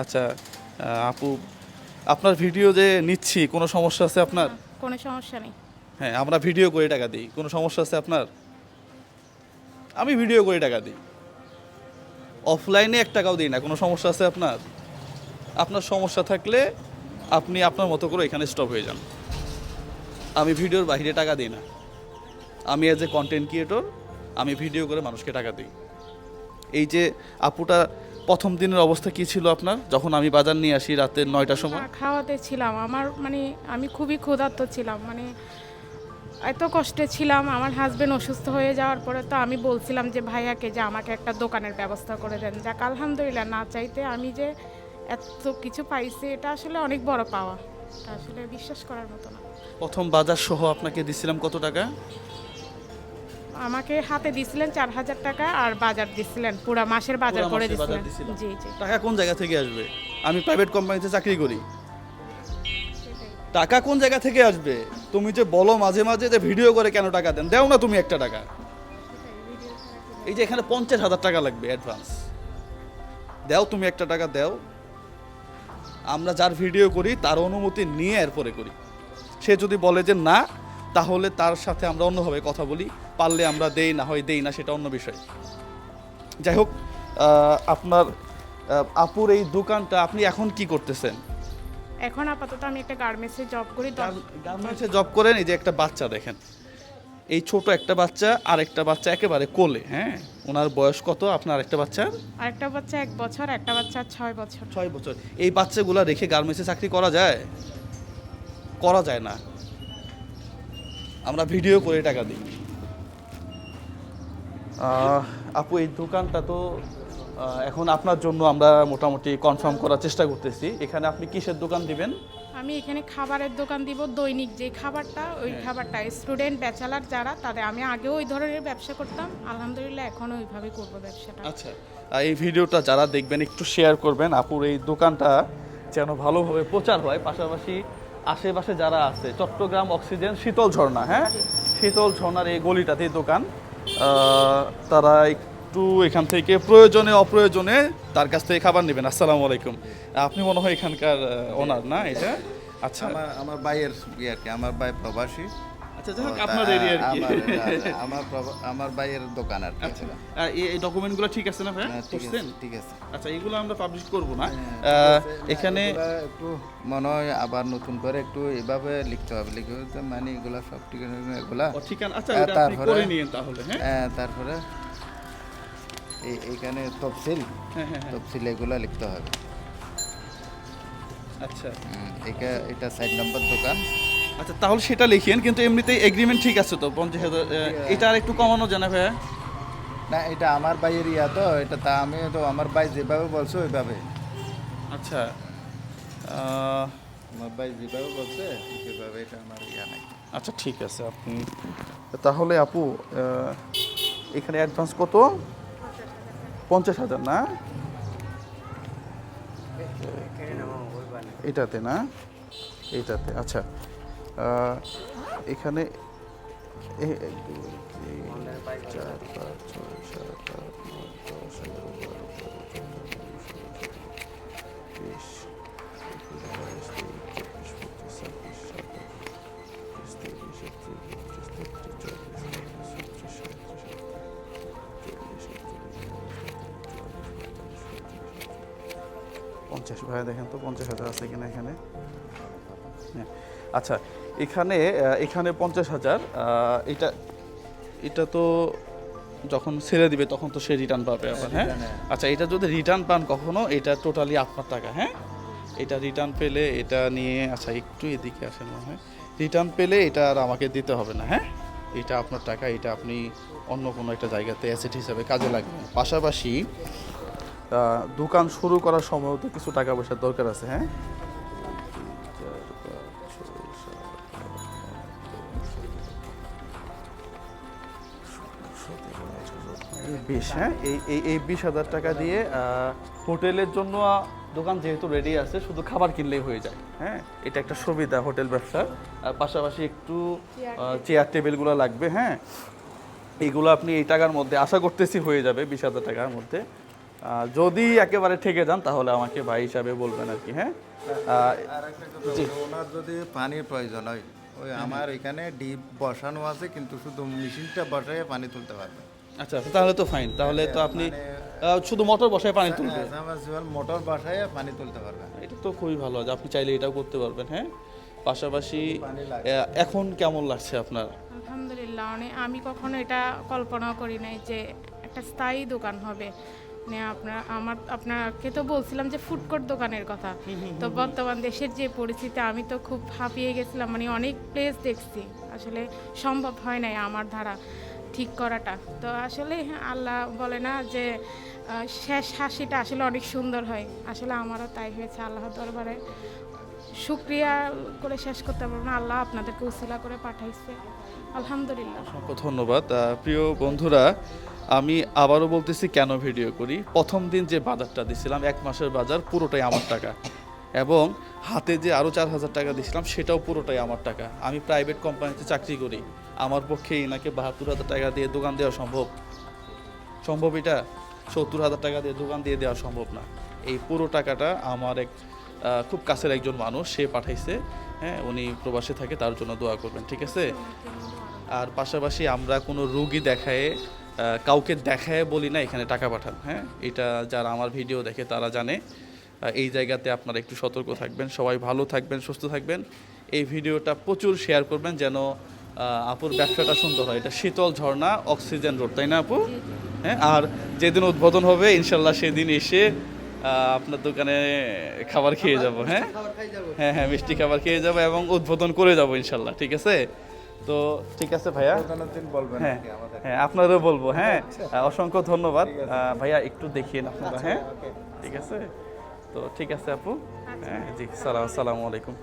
আচ্ছা আপু আপনার ভিডিও যে নিচ্ছি কোনো সমস্যা আছে আপনার? কোনো সমস্যা নেই। হ্যাঁ আমরা ভিডিও করে টাকা দিই। কোনো সমস্যা আছে আপনার? আমি ভিডিও করে টাকা দিই। অফলাইনে এক টাকাও দিই না কোনো সমস্যা আছে আপনার? আপনার সমস্যা থাকলে আপনি আপনার মতো করে এখানে স্টপ হয়ে যান। আমি ভিডিওর বাইরে টাকা দিই না। আমি অ্যাজ এ কন্টেন্ট ক্রিয়েটর আমি ভিডিও করে মানুষকে টাকা দিই। এই যে আপুটা প্রথম দিনের অবস্থা কি ছিল আপনার? যখন আমি বাজার নিয়ে আসি রাতের নয়টার সময়? খাওয়াতে ছিলাম। আমার মানে আমি খুবই ক্ষুধার্ত ছিলাম। মানে এত কষ্টে ছিলাম আমার হাজবেন্ড অসুস্থ হয়ে যাওয়ার পরে তো আমি বলছিলাম যে ভাইয়াকে যে আমাকে একটা দোকানের ব্যবস্থা করে দেন। যাক আলহামদুলিল্লাহ না চাইতে আমি যে এত কিছু পাইছি এটা আসলে অনেক বড় পাওয়া। এটা আসলে বিশ্বাস করার মতো না। প্রথম বাজার সহ আপনাকে দিছিলাম কত টাকা? আমাকে হাতে দিছিলেন চার হাজার টাকা আর বাজার দিছিলেন পুরা মাসের বাজার করে দিছিলেন। জি জি। টাকা কোন জায়গা থেকে আসবে? আমি প্রাইভেট কোম্পানিতে চাকরি করি। টাকা কোন জায়গা থেকে আসবে? তুমি যে বলো মাঝে মাঝে যে ভিডিও করে কেন টাকা দেন? দেও না তুমি একটা টাকা। এই যে এখানে পঞ্চাশ হাজার টাকা লাগবে অ্যাডভান্স দাও তুমি একটা টাকা দাও। আমরা যার ভিডিও করি তার অনুমতি নিয়ে এরপরে করি। সে যদি বলে যে না তাহলে তার সাথে আমরা অন্যভাবে কথা বলি। পারলে আমরা দেই না হয় দেই না সেটা অন্য বিষয়। যাই হোক আপনার আপুর এই দোকানটা আপনি এখন কি করতেছেন? এখন আপাতত আমি একটা গার্মেন্টসে জব করি গার্মেন্টসে জব করেন এই যে একটা বাচ্চা দেখেন। এই ছোট একটা বাচ্চা আর একটা বাচ্চা একেবারে কোলে হ্যাঁ? ওনার বয়স কত? আপনার একটা বাচ্চা? আরেকটা বাচ্চা এক বছর একটা বাচ্চা ছয় বছর। ছয় বছর। এই বাচ্চাগুলা রেখে গার্মেন্টসে চাকরি করা যায়? করা যায় না। আমরা ভিডিও করে টাকা দিই। আপু এই দোকানটা তো এখন আপনার জন্য আমরা মোটামুটি কনফার্ম করার চেষ্টা করতেছি। এখানে আপনি কিসের দোকান দিবেন? আমি এখানে খাবারের দোকান দিব দৈনিক যে খাবারটা ওই হ্যাঁ। খাবারটা। স্টুডেন্ট ব্যাচেলার যারা তাদের আমি আগেও ওই ধরনের ব্যবসা করতাম। আলহামদুলিল্লাহ এখনও ওইভাবে করব ব্যবসাটা। আচ্ছা এই ভিডিওটা যারা দেখবেন একটু শেয়ার করবেন। আপুর এই দোকানটা যেন ভালোভাবে প্রচার হয়। পাশাপাশি আশেপাশে যারা আছে চট্টগ্রাম অক্সিজেন শীতল ঝর্ণা হ্যাঁ? শীতল ঝর্ণার এই গলিটাতেই দোকান। তারা একটু এখান থেকে প্রয়োজনে, অপ্রয়োজনে তার কাছ থেকে খাবার নেবেন। আসসালামু আলাইকুম। আপনি মনে হয় এখানকার ওনার না এটা? আচ্ছা। আমার আমার ভাইয়ের ইয়ে আর কি, আমার ভাই প্রবাসী। আচ্ছা যাই হোক আপনার এরিয়া আর কি। আমার- আমার ভাইয়ের দোকান আর আচ্ছা এই- ডকুমেন্টগুলো ঠিক আছে না ভাই? হ্যাঁ, ঠিক আছে করছেন ঠিক আছে। আচ্ছা এগুলো আমরা পাবলিশ করব না। হ্যাঁ। না, এখানে একটু মনে হয় আবার নতুন করে একটু এভাবে লিখতে হবে লিখে মানে এগুলা সব ঠিক আছে এগুলা। ঠিকানা আচ্ছা আপনি করে নিন তাহলে হ্যাঁ? হ্যাঁ, তারপরে এইখানে তফসিল তফসিল এগুলা লিখতে হবে। আচ্ছা। এটা এটা সাইড নাম্বার দোকান। আচ্ছা তাহলে সেটা লিখিয়েন কিন্তু এমনিতেই এগ্রিমেন্ট ঠিক আছে তো পঞ্চাশ হাজার এটা আর একটু কমানো জানা ভাইয়া? না এটা আমার ভাইয়ের ইয়া তো এটা তা আমি তো আমার ভাই যেভাবে বলছো ওইভাবে। আচ্ছা আমার ভাই যেভাবে বলছে সেভাবে এটা আমার ইয়া নাই। আচ্ছা ঠিক আছে আপনি তাহলে আপু এখানে অ্যাডভান্স কত? পঞ্চাশ হাজার না? এটাতে না? এটাতে আচ্ছা। এখানে পঞ্চাশ ভাই দেখেন তো পঞ্চাশ হাজার আছে কিনা এখানে হ্যাঁ আচ্ছা এখানে এখানে পঞ্চাশ হাজার এটা এটা তো যখন ছেড়ে দিবে তখন তো সে রিটার্ন পাবে আবার হ্যাঁ return, আচ্ছা এটা যদি রিটার্ন পান কখনো এটা টোটালি আপনার টাকা হ্যাঁ? এটা রিটার্ন পেলে এটা নিয়ে আচ্ছা একটু এদিকে আসেন মনে হয়। রিটার্ন পেলে এটা আর আমাকে দিতে হবে না হ্যাঁ? এটা আপনার টাকা এটা আপনি অন্য কোনো একটা জায়গাতে অ্যাসেট হিসাবে কাজে লাগবেন পাশাপাশি দোকান শুরু করার সময়ও তো কিছু টাকা পয়সার দরকার আছে হ্যাঁ? বিশ হ্যাঁ? এই এই এই বিশ হাজার টাকা দিয়ে হোটেলের জন্য দোকান যেহেতু রেডি আছে শুধু খাবার কিনলেই হয়ে যায়। হ্যাঁ। এটা একটা সুবিধা হোটেল ব্যবসার। আর পাশাপাশি একটু চেয়ার টেবিলগুলো লাগবে হ্যাঁ? এইগুলো আপনি এই টাকার মধ্যে আশা করতেছি হয়ে যাবে বিশ হাজার টাকার মধ্যে। যদি একেবারে ঠেকে যান তাহলে আমাকে ভাই হিসাবে বলবেন আর কি হ্যাঁ? আহ, আর একটা কথা ওনার যদি পানির প্রয়োজন হয় ওই আমার এখানে ডিপ বসানো আছে কিন্তু শুধু মেশিনটা বসায় পানি তুলতে পারবে। আচ্ছা তাহলে তো ফাইন তাহলে তো আপনি শুধু মোটর বসায় পানি তুলবেন সাবমার্সিবল মোটর বসায় পানি তুলতে পারবে। এটা তো খুবই ভালো যে আপনি চাইলে এটাও করতে পারবেন হ্যাঁ? পাশাপাশি এখন কেমন লাগছে আপনার? আলহামদুলিল্লাহ মানে আমি কখনো এটা কল্পনা করি নাই যে একটা স্থায়ী দোকান হবে। মানে আপনার আমার আপনাকে তো বলছিলাম যে ফুডকোর্ট দোকানের কথা। তো বর্তমান দেশের যে পরিস্থিতি আমি তো খুব হাঁপিয়ে গেছিলাম মানে অনেক প্লেস দেখছি। আসলে সম্ভব হয় নাই আমার দ্বারা ঠিক করাটা। তো আসলে আল্লাহ বলে না যে শেষ হাসিটা আসলে অনেক সুন্দর হয়। আসলে আমারও তাই হয়েছে আল্লাহ দরবারে। শুক্রিয়া করে শেষ করতে পারব না আল্লাহ আপনাদেরকে উসিলা করে পাঠাইছে। আলহামদুলিল্লাহ। অসংখ্য ধন্যবাদ। প্রিয় বন্ধুরা আমি আবারও বলতেছি কেন ভিডিও করি? প্রথম দিন যে বাজারটা দিছিলাম, এক মাসের বাজার পুরোটাই আমার টাকা। এবং হাতে যে আরও চার হাজার টাকা দিছিলাম, সেটাও পুরোটাই আমার টাকা। আমি প্রাইভেট কোম্পানিতে চাকরি করি। আমার পক্ষে এনাকে বাহাত্তর হাজার টাকা দিয়ে দোকান দেওয়া সম্ভব? সম্ভব এটা? সত্তর হাজার টাকা দিয়ে দোকান দিয়ে দেওয়া সম্ভব না। এই পুরো টাকাটা আমার এক খুব কাছের একজন মানুষ, সে পাঠাইছে। হ্যাঁ উনি প্রবাসে থাকে, তার জন্য দোয়া করবেন, ঠিক আছে? আর পাশাপাশি আমরা কোনো রুগী দেখায় কাউকে দেখায় বলি না এখানে টাকা পাঠান হ্যাঁ? এটা যারা আমার ভিডিও দেখে তারা জানে। এই জায়গাতে আপনারা একটু সতর্ক থাকবেন সবাই ভালো থাকবেন সুস্থ থাকবেন। এই ভিডিওটা প্রচুর শেয়ার করবেন যেন আপুর ব্যবসাটা সুন্দর হয়। এটা শীতল ঝর্ণা অক্সিজেন রোড তাই না আপু? হ্যাঁ আর যেদিন উদ্বোধন হবে ইনশাল্লাহ সেদিন এসে আপনার দোকানে খাবার খেয়ে যাব হ্যাঁ? হ্যাঁ হ্যাঁ মিষ্টি খাবার খেয়ে যাব এবং উদ্বোধন করে যাব ইনশাল্লাহ ঠিক আছে? তো ঠিক আছে ভাইয়া। হ্যাঁ হ্যাঁ আপনারও বলব হ্যাঁ। অসংখ্য ধন্যবাদ। ভাইয়া একটু দেখিয়ে আপনারা হ্যাঁ? ঠিক আছে? তো ঠিক আছে আপু। হ্যাঁ জি সালাম আসসালামু আলাইকুম।